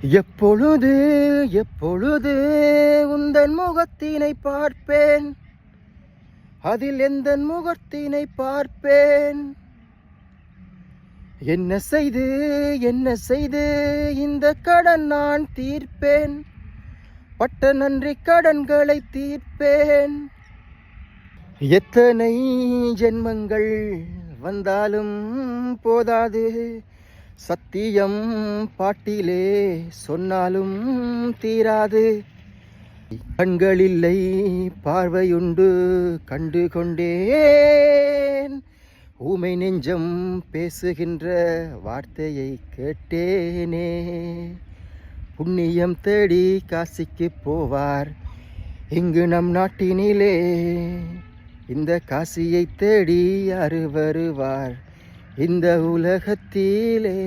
எப்பொழுது எப்பொழுது உந்தன் முகத்தினை பார்ப்பேன்? அதில் எந்த முகத்தினை பார்ப்பேன்? என்ன செய்து என்ன செய்து இந்த கடன் நான் தீர்ப்பேன்? பட்ட நன்றி கடன்களை தீர்ப்பேன்? எத்தனை ஜென்மங்கள் வந்தாலும் போதாது. சத்தியம் பாட்டிலே சொன்னாலும் தீராது. கண்கள் இல்லை பார்வையுண்டு கண்டு கொண்டேன். ஊமை நெஞ்சம் பேசுகின்ற வார்த்தையை கேட்டேனே. புண்ணியம் தேடி காசிக்கு போவார் இங்கு நம் நாட்டினிலே. இந்த காசியை தேடி யாரு வருவார்? இந்த உலகத்திலே